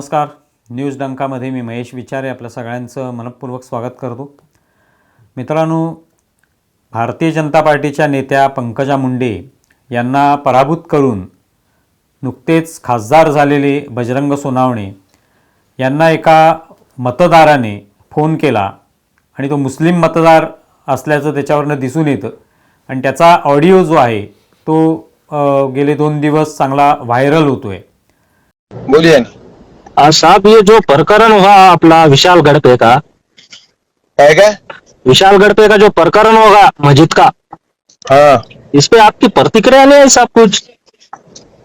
नमस्कार. न्यूज डंकामध्ये मी महेश विचारे आपल्या सगळ्यांचं मनपूर्वक स्वागत करतो. मित्रांनो भारतीय जनता पार्टीच्या नेत्या पंकजा मुंडे यांना पराभूत करून नुकतेच खासदार झालेले बजरंग सोनावणे यांना एका मतदाराने फोन केला आणि तो मुस्लिम मतदार असल्याचं त्याच्यावरनं दिसून येतं आणि त्याचा ऑडिओ जो आहे तो गेले दोन दिवस चांगला व्हायरल होतोय. बोलिए. ना आज साहब ये जो प्रकरण हुआ अपना विशालगढ़ पे का। है क्या? विशालगढ़ पे का जो प्रकरण होगा मस्जिद का। हाँ। इस पे आपकी प्रतिक्रिया नहीं है साहब कुछ।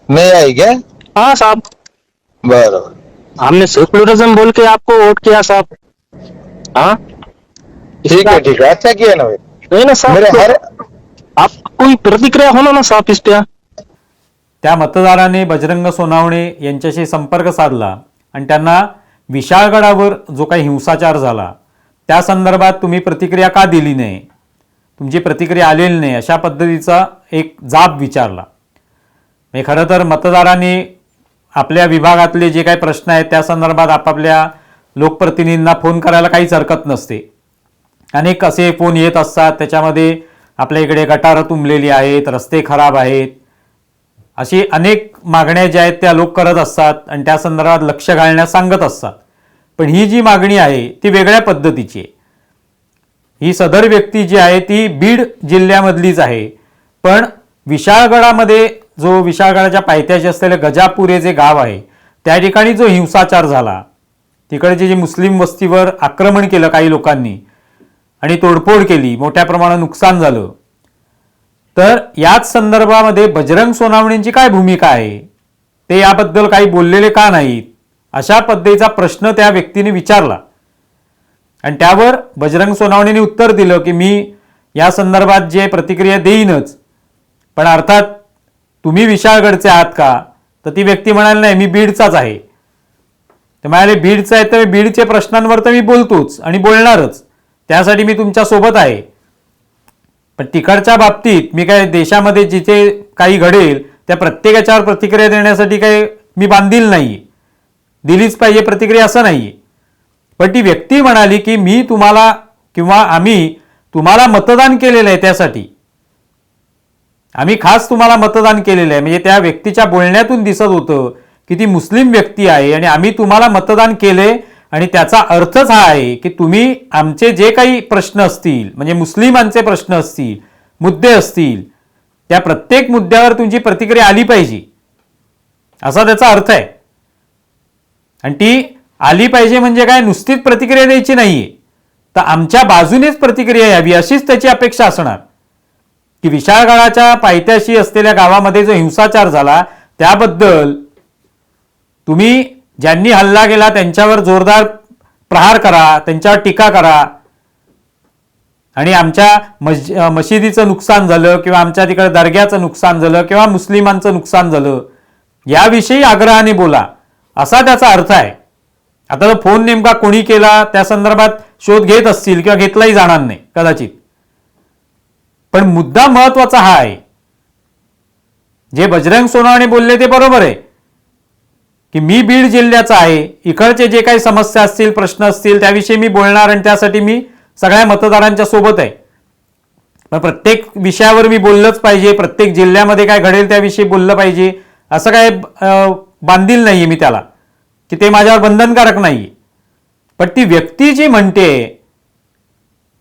नहीं आई क्या? हाँ साहब। बराबर हमने सेकुलरिज्म बोल के आपको वोट किया साहब। हाँ? ठीक है ठीक है। अच्छा किया ना भाई। नहीं ना साहब मेरे तो हर आप कोई प्रतिक्रिया होना ना साहब इस पे। त्या मतदाराने बजरंग सोनावणे यांच्याशी संपर्क साधला. आणि त्यांना विशाळगडावर जो काही हिंसाचार झाला त्या संदर्भात तुम्ही प्रतिक्रिया का दिली नाही? तुमची प्रतिक्रिया आलेली नाही अशा पद्धतीचा एक जाब विचारला. म्हणजे खरं तर मतदारांनी आपल्या विभागातले जे काही प्रश्न आहेत त्या संदर्भात आपापल्या लोकप्रतिनिधींना फोन करायला काहीच हरकत नसते. अनेक असे फोन येत असतात त्याच्यामध्ये आपल्या इकडे गटारं तुंबलेली आहेत रस्ते खराब आहेत. अशी अनेक मागण्या ज्या आहेत त्या लोक करत असतात आणि त्या संदर्भात लक्ष घालण्यास सांगत असतात. पण ही जी मागणी आहे ती वेगळ्या पद्धतीची आहे. ही सदर व्यक्ती जी आहे ती बीड जिल्ह्यामधलीच आहे. पण विशाळगडामध्ये जो विशाळगडाच्या पायथ्याशी असलेले गजापुरे जे गाव आहे त्या ठिकाणी जो हिंसाचार झाला तिकडचे जे मुस्लिम वस्तीवर आक्रमण केलं काही लोकांनी आणि तोडफोड केली मोठ्या प्रमाणात नुकसान झालं तर याच संदर्भामध्ये बजरंग सोनावणेंची काय भूमिका आहे? ते याबद्दल काही बोललेले का नाहीत? अशा पद्धतीचा प्रश्न त्या व्यक्तीने विचारला. आणि त्यावर बजरंग सोनावणेने उत्तर दिलं की मी या संदर्भात जे प्रतिक्रिया देईनच. पण अर्थात तुम्ही विशाळगडचे आहात का? तर ती व्यक्ती म्हणाली नाही मी बीडचाच आहे. तर म्हणाले बीडचं आहे तर बीडचे प्रश्नांवर तर मी बोलतोच आणि बोलणारच. त्यासाठी मी तुमच्यासोबत आहे. पण तिकडच्या बाबतीत मी काय देशामध्ये जिथे काही घडेल त्या प्रत्येकाच्यावर प्रतिक्रिया देण्यासाठी काही मी बांधील नाही दिलीच पाहिजे प्रतिक्रिया असं नाही पण ती व्यक्ती म्हणाली की मी तुम्हाला किंवा आम्ही तुम्हाला मतदान केलेलं आहे त्यासाठी. आम्ही खास तुम्हाला मतदान केलेलं आहे. म्हणजे त्या व्यक्तीच्या बोलण्यातून दिसत होतं की ती मुस्लिम व्यक्ती आहे आणि आम्ही तुम्हाला मतदान केले आणि त्याचा अर्थच हा आहे की तुम्ही आमचे जे काही प्रश्न असतील म्हणजे मुस्लिमांचे प्रश्न असतील मुद्दे असतील त्या प्रत्येक मुद्द्यावर तुमची प्रतिक्रिया आली पाहिजे. असा त्याचा अर्थ आहे. आणि ती आली पाहिजे म्हणजे काय? नुसतीच प्रतिक्रिया द्यायची नाहीये. तर आमच्या बाजूनेच प्रतिक्रिया यावी अशीच त्याची अपेक्षा असणार. की विशाळगडाच्या पायथ्याशी असलेल्या गावामध्ये जो हिंसाचार झाला त्याबद्दल तुम्ही ज्यांनी हल्ला केला त्यांच्यावर जोरदार प्रहार करा त्यांच्यावर टीका करा. आणि आमच्या मस मशिदीचं नुकसान झालं किंवा आमच्या तिकडे दर्ग्याचं नुकसान झालं किंवा मुस्लिमांचं नुकसान झालं याविषयी आग्रहाने बोला. असा त्याचा अर्थ आहे. आता तो फोन नेमका कोणी केला त्या संदर्भात शोध घेत असतील किंवा घेतलाही जाणार नाही कदाचित. पण मुद्दा महत्त्वाचा हा आहे. जे बजरंग सोनावणे बोलले ते बरोबर आहे. की मी बीड जिल्ह्याचा आहे इकडचे जे काही समस्या असतील प्रश्न असतील त्याविषयी मी बोलणार आणि त्यासाठी मी सगळ्या मतदारांच्या सोबत आहे. पण प्रत्येक विषयावर मी बोललंच पाहिजे प्रत्येक जिल्ह्यामध्ये काय घडेल त्याविषयी बोललं पाहिजे असं काय बांधील नाहीये मी त्याला की ते माझ्यावर बंधनकारक नाही पण ती व्यक्ती जी म्हणते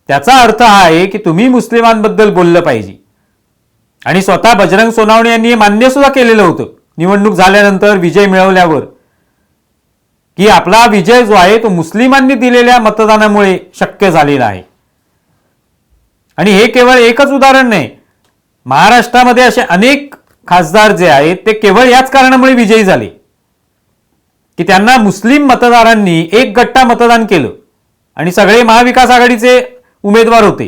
त्याचा अर्थ हा आहे की तुम्ही मुस्लिमांबद्दल बोललं पाहिजे. आणि स्वतः बजरंग सोनावणे यांनी हे मान्य सुद्धा केलेलं होतं. निवडणूक झाल्यानंतर विजय मिळवल्यावर. की आपला विजय जो आहे तो मुस्लिमांनी दिलेल्या मतदानामुळे शक्य झालेला आहे. आणि हे केवळ एकच उदाहरण नाही. महाराष्ट्रामध्ये असे अनेक खासदार जे आहेत ते केवळ याच कारणामुळे विजयी झाले. की त्यांना मुस्लिम मतदारांनी एक गट्टा मतदान केलं आणि सगळे महाविकास आघाडीचे उमेदवार होते.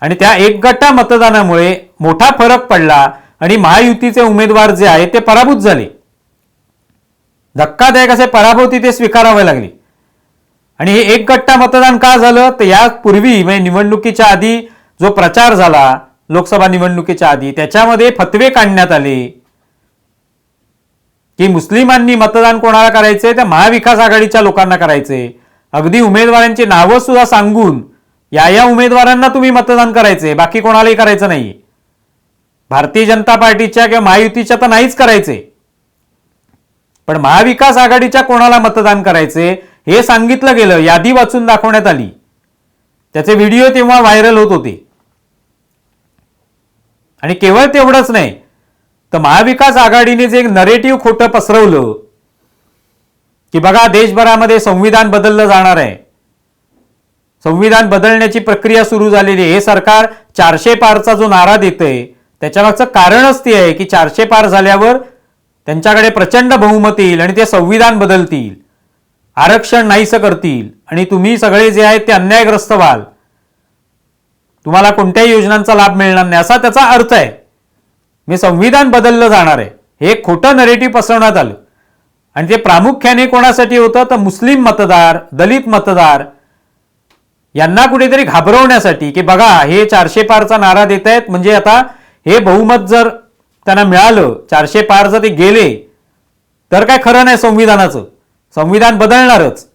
आणि त्या एक गट्टा मतदानामुळे मोठा फरक पडला आणि महायुतीचे उमेदवार जे आहेत ते पराभूत झाले. धक्कादायक असे पराभव तिथे स्वीकारावे लागले. आणि हे एक गट्टा मतदान का झालं? तर यापूर्वी म्हणजे निवडणुकीच्या आधी जो प्रचार झाला लोकसभा निवडणुकीच्या आधी त्याच्यामध्ये फतवे काढण्यात आले. की मुस्लिमांनी मतदान कोणाला करायचंय त्या महाविकास आघाडीच्या लोकांना करायचंय अगदी उमेदवारांची नावं सुद्धा सांगून या या उमेदवारांना तुम्ही मतदान करायचंय बाकी कोणालाही करायचं नाहीये. भारतीय जनता पार्टीच्या किंवा महायुतीच्या तर नाहीच करायचे. पण महाविकास आघाडीच्या कोणाला मतदान करायचे हे सांगितलं गेलं यादी वाचून दाखवण्यात आली. त्याचे व्हिडिओ तेव्हा व्हायरल होत होते. आणि केवळ तेवढंच नाही तर महाविकास आघाडीने जे एक नरेटिव्ह खोटं पसरवलं की बघा देशभरामध्ये संविधान बदललं जाणार आहे. संविधान बदलण्याची प्रक्रिया सुरू झालेली आहे. हे सरकार चारशे पारचा जो नारा देतंय त्याच्यामागचं कारणच ते आहे की चारशे पार झाल्यावर त्यांच्याकडे प्रचंड बहुमत येईल आणि ते संविधान बदलतील. आरक्षण नाहीसं करतील. आणि तुम्ही सगळे जे आहेत ते अन्यायग्रस्त व्हाल. तुम्हाला कोणत्याही योजनांचा लाभ मिळणार नाही असा त्याचा अर्थ आहे. मी संविधान बदललं जाणार आहे. हे खोटं नरेटिव्ह पसरवण्यात आलं. आणि ते प्रामुख्याने कोणासाठी होतं? तर मुस्लिम मतदार दलित मतदार यांना कुठेतरी घाबरवण्यासाठी की बघा हे चारशे पारचा नारा देत आहेत म्हणजे आता हे बहुमत जर त्यांना मिळालं चारशे पार जर ते गेले तर काय खरं नाही संविधानाचं? संविधान बदलणारच.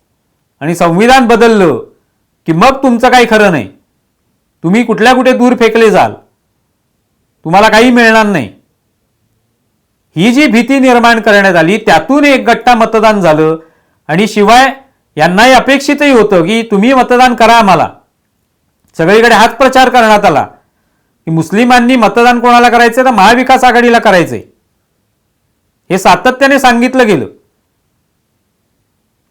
आणि संविधान बदललं की मग तुमचं काही खरं नाही. तुम्ही कुठल्या कुठे दूर फेकले जाल. तुम्हाला काही मिळणार नाही. ही जी भीती निर्माण करण्यात आली त्यातून एक गट्टा मतदान झालं. आणि शिवाय यांनाही अपेक्षितही होतं की तुम्ही मतदान करा आम्हाला. सगळीकडे हाच प्रचार करण्यात आला. की मुस्लिमांनी मतदान कोणाला करायचं तर महाविकास आघाडीला करायचंय. हे सातत्याने सांगितलं गेलं.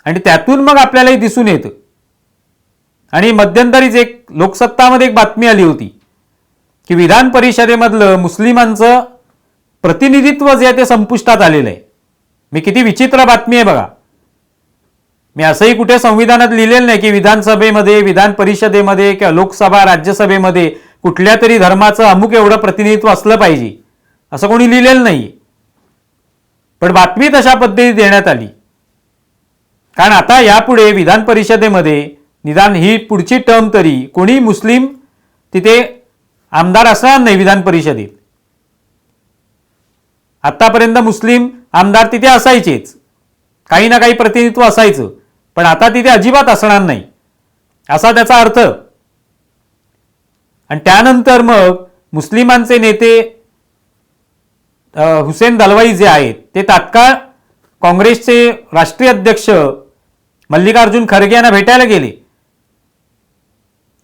आणि त्यातून मग आपल्यालाही दिसून येतं. आणि मध्यंतरीच एक लोकसत्तामध्ये एक बातमी आली होती की विधान परिषदेमधलं मुस्लिमांचं प्रतिनिधित्व जे आहे ते संपुष्टात आलेलं आहे. मी किती विचित्र बातमी आहे बघा. मी असंही कुठे संविधानात लिहिलेलं नाही की विधानसभेमध्ये विधान परिषदेमध्ये किंवा लोकसभा राज्यसभेमध्ये कुठल्या तरी धर्माचं अमुक एवढं प्रतिनिधित्व असलं पाहिजे असं कोणी लिहिलेलं नाही. पण बातमी तशा पद्धती देण्यात आली. कारण आता यापुढे विधान परिषदेमध्ये निदान ही पुढची टर्म तरी कोणी मुस्लिम तिथे आमदार असणार नाही विधान परिषदेत. आतापर्यंत मुस्लिम आमदार तिथे असायचेच. काही ना काही प्रतिनिधित्व असायचं पण आता तिथे अजिबात असणार नाही. असा त्याचा अर्थ आणि त्यानंतर मग मुस्लिमांचे नेते हुसेन दलवाई जे आहेत ते तात्काळ काँग्रेसचे राष्ट्रीय अध्यक्ष मल्लिकार्जुन खरगे यांना भेटायला गेले.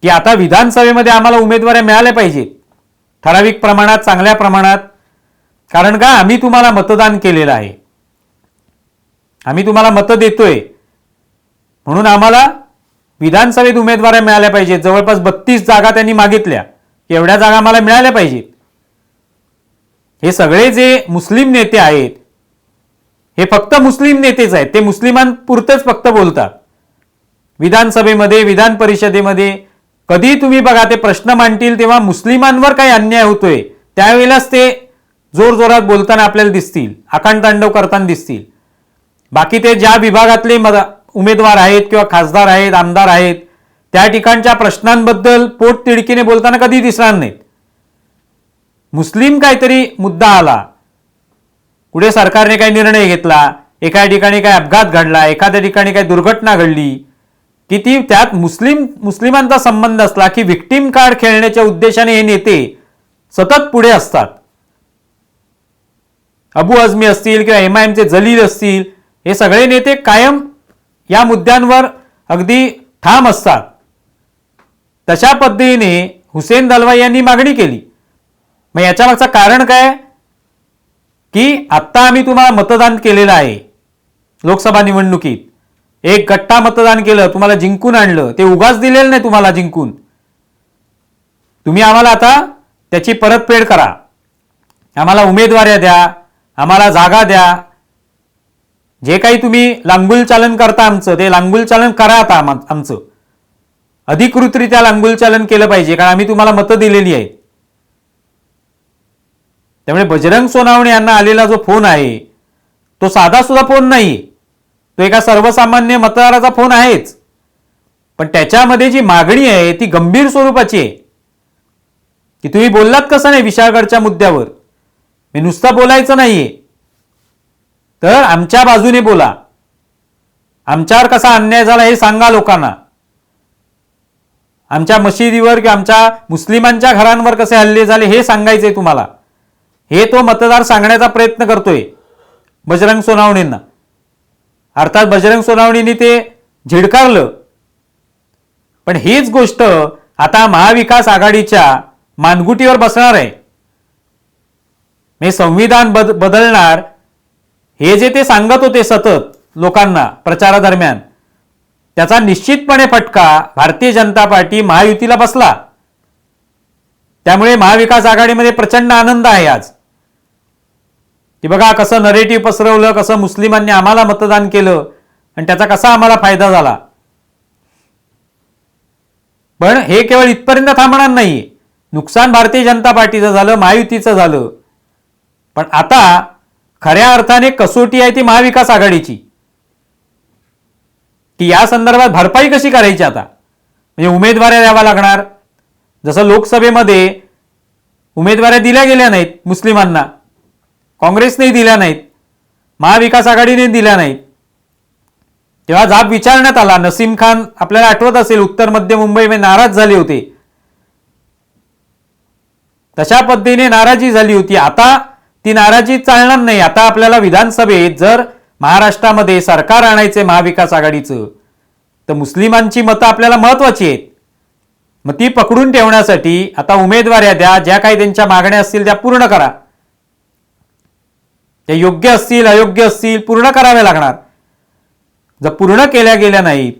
की आता विधानसभेमध्ये आम्हाला उमेदवाऱ्या मिळाल्या पाहिजेत. ठराविक प्रमाणात चांगल्या प्रमाणात. कारण का? आम्ही तुम्हाला मतदान केलेलं आहे. आम्ही तुम्हाला मतं देतोय. म्हणून आम्हाला विधानसभेत उमेदवार मिळाल्या पाहिजेत. जवळपास बत्तीस जागा त्यांनी मागितल्या. एवढ्या जागा मला मिळाल्या पाहिजेत. हे सगळे जे मुस्लिम नेते आहेत हे फक्त मुस्लिम नेतेच आहेत. ते मुस्लिमांपुरतेच फक्त बोलतात. विधानसभेमध्ये विधान परिषदेमध्ये कधी तुम्ही बघा ते प्रश्न मांडतील तेव्हा मुस्लिमांवर काही अन्याय होतोय. त्यावेळेलाच ते जोर जोरात बोलताना आपल्याला दिसतील. आकांड तांडव करताना दिसतील. बाकी ते ज्या विभागातले मदा उमेदवार आहेत किंवा खासदार आहेत आमदार आहेत त्या ठिकाणच्या प्रश्नांबद्दल पोट तिडकीने बोलताना कधी दिसणार नाहीत. मुस्लिम काहीतरी मुद्दा आला. पुढे सरकारने काही निर्णय घेतला एका ठिकाणी काय अपघात घडला एखाद्या ठिकाणी काही दुर्घटना घडली की ती त्यात मुस्लिम मुस्लिमांचा संबंध असला की विक्टीम कार्ड खेळण्याच्या उद्देशाने हे नेते सतत पुढे असतात. अबू अजमी असतील किंवा एम आय एमचे जलील असतील हे सगळे नेते कायम या मुद्द्यांवर अगदी ठाम असतात. तशा पद्धतीने हुसेन दलवाई यांनी मागणी केली. मग याच्यामागचं कारण काय? की आत्ता आम्ही तुम्हाला मतदान केलेलं आहे लोकसभा निवडणुकीत. एक गट्टा मतदान केलं तुम्हाला जिंकून आणलं. ते उगाच दिलेलं नाही तुम्हाला जिंकून. तुम्ही आम्हाला आता त्याची परतफेड करा. आम्हाला उमेदवाऱ्या द्या आम्हाला जागा द्या जे काही तुम्ही लांगुल चालन करता आमचं ते लांगुल चालन करा आता आमचं. अधिकृतरित्या लांगुल चालन केलं पाहिजे कारण आम्ही तुम्हाला मतं दिलेली आहे त्यामुळे बजरंग सोनावणे यांना आलेला जो फोन आहे तो साधा सुद्धा फोन नाही. तो एका सर्वसामान्य मतदाराचा फोन आहेच. पण त्याच्यामध्ये जी मागणी आहे ती गंभीर स्वरूपाची आहे. की तुम्ही बोललात कसं नाही विशाळगडच्या मुद्द्यावर? मी नुसतं बोलायचं नाहीये. तर आमच्या बाजूने बोला. आमच्यावर कसा अन्याय झाला हे सांगा लोकांना. आमच्या मशिदीवर किंवा आमच्या मुस्लिमांच्या घरांवर कसे हल्ले झाले हे सांगायचंय तुम्हाला. हे तो मतदार सांगण्याचा प्रयत्न करतोय बजरंग सोनावणींना. अर्थात बजरंग सोनावणींनी ते झिडकारलं. पण हीच गोष्ट आता महाविकास आघाडीच्या मानगुटीवर बसणार आहे. हे संविधान बद बदलणार हे जे ते सांगत होते सतत लोकांना प्रचारादरम्यान त्याचा निश्चितपणे फटका भारतीय जनता पार्टी महायुतीला बसला. त्यामुळे महाविकास आघाडीमध्ये प्रचंड आनंद आहे आज. की बघा कसं नरेटिव्ह पसरवलं कसं मुस्लिमांनी आम्हाला मतदान केलं आणि त्याचा कसा आम्हाला फायदा झाला. पण हे केवळ इथपर्यंत थांबणार नाही. नुकसान भारतीय जनता पार्टीचं झालं महायुतीचं झालं. पण आता खऱ्या अर्थाने कसोटी आहे ती महाविकास आघाडीची. की या संदर्भात भरपाई कशी करायची आता? म्हणजे उमेदवाऱ्या द्यावा लागणार. जसं लोकसभेमध्ये उमेदवाऱ्या दिल्या गेल्या नाहीत मुस्लिमांना. काँग्रेसने दिल्या नाहीत. महाविकास आघाडीने दिल्या नाहीत. तेव्हा जाब विचारण्यात आला. नसीम खान आपल्याला आठवत असेल उत्तर मध्य मुंबईमध्ये नाराज झाले होते. तशा पद्धतीने नाराजी झाली होती. आता ती नाराजी चालणार नाही. आता आपल्याला विधानसभेत जर महाराष्ट्रामध्ये सरकार आणायचे महाविकास आघाडीचं तर मुस्लिमांची मतं आपल्याला महत्वाची आहेत. मग ती पकडून ठेवण्यासाठी आता उमेदवाऱ्या द्या ज्या काही त्यांच्या मागण्या असतील त्या पूर्ण करा. त्या योग्य असतील अयोग्य असतील पूर्ण कराव्या लागणार. जर पूर्ण केल्या गेल्या नाहीत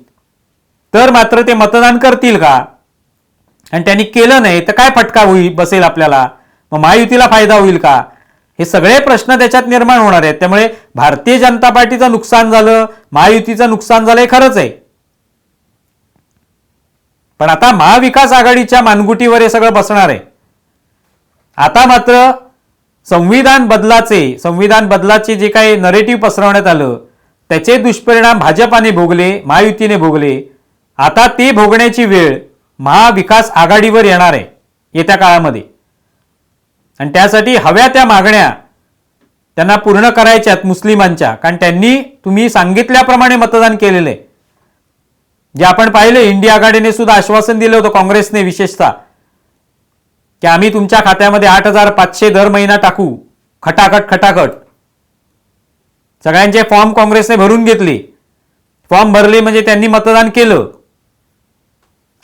तर मात्र ते मतदान करतील का? आणि त्यांनी केलं नाही तर काय फटका होईल बसेल आपल्याला? मग महायुतीला फायदा होईल का? हे सगळे प्रश्न त्याच्यात निर्माण होणार आहेत. त्यामुळे भारतीय जनता पार्टीचं नुकसान झालं महायुतीचं नुकसान झालं हे खरंच आहे. पण आता महाविकास आघाडीच्या मानगुटीवर हे सगळं बसणार आहे. आता मात्र संविधान बदलाचे संविधान बदलाचे जे काही नरेटिव्ह पसरवण्यात आलं त्याचे दुष्परिणाम भाजपाने भोगले महायुतीने भोगले. आता ते भोगण्याची वेळ महाविकास आघाडीवर येणार आहे येत्या काळामध्ये. आणि त्यासाठी हव्या त्या मागण्या त्यांना पूर्ण करायच्यात मुस्लिमांच्या. कारण त्यांनी तुम्ही सांगितल्याप्रमाणे मतदान केलेलं आहे. जे आपण पाहिले इंडिया आघाडीने सुद्धा आश्वासन दिलं होतं काँग्रेसने विशेषतः की आम्ही तुमच्या खात्यामध्ये आठ हजार पाचशे दर महिना टाकू. खटाखट खटाखट. सगळ्यांचे फॉर्म काँग्रेसने भरून घेतले. फॉर्म भरले म्हणजे त्यांनी मतदान केलं.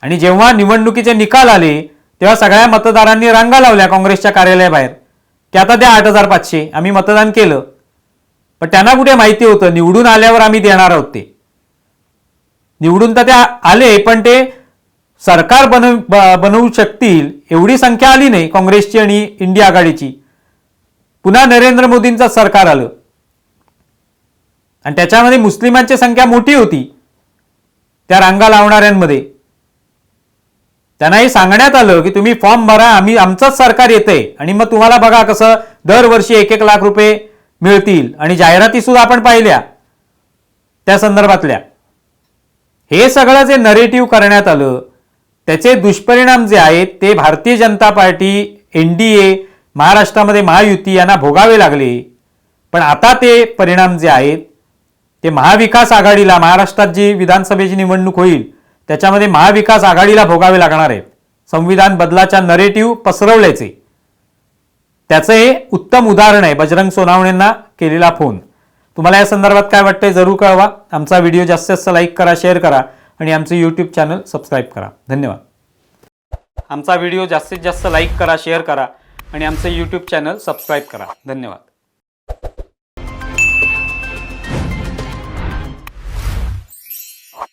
आणि जेव्हा निवडणुकीचे निकाल आले तेव्हा सगळ्या मतदारांनी रांगा लावल्या काँग्रेसच्या कार्यालयाबाहेर. की आता द्या आठ हजार पाचशे आम्ही मतदान केलं. पण त्यांना कुठे माहिती होतं? निवडून आल्यावर आम्ही देणार आहोत ते. निवडून तर ते आले पण ते सरकार बनव बनवू शकतील एवढी संख्या आली नाही काँग्रेसची आणि इंडिया आघाडीची. पुन्हा नरेंद्र मोदींचं सरकार आलं. आणि त्याच्यामध्ये मुस्लिमांची संख्या मोठी होती. त्या रांगा लावणाऱ्यांमध्ये. त्यांनाही सांगण्यात आलं की तुम्ही फॉर्म भरा आम्ही आमचंच सरकार येतंय. आणि मग तुम्हाला बघा कसं दरवर्षी एक एक लाख रुपये मिळतील. आणि जाहिराती सुद्धा आपण पाहिल्या त्या संदर्भातल्या. हे सगळं जे नरेटिव्ह करण्यात आलं त्याचे दुष्परिणाम जे आहेत ते Bharatiya Janata party N D A महाराष्ट्रामध्ये महायुती यांना भोगावे लागले. पण आता ते परिणाम जे आहेत ते महाविकास आघाडीला महाराष्ट्रात जी विधानसभेची निवडणूक होईल त्याच्यामध्ये महाविकास आघाडीला भोगावे लागणार आहेत. संविधान बदलाच्या नरेटिव्ह पसरवल्याचे. त्याचं हे उत्तम उदाहरण आहे. बजरंग सोनावणेंना केलेला फोन. तुम्हाला या संदर्भात काय वाटतंय जरूर कळवा. आमचा व्हिडिओ जास्तीत जास्त लाईक करा शेअर करा आणि आमचं यूट्यूब चॅनल सबस्क्राईब करा. धन्यवाद. आमचा व्हिडिओ जास्तीत जास्त लाईक करा शेअर करा आणि आमचं यूट्यूब चॅनल सबस्क्राईब करा. धन्यवाद.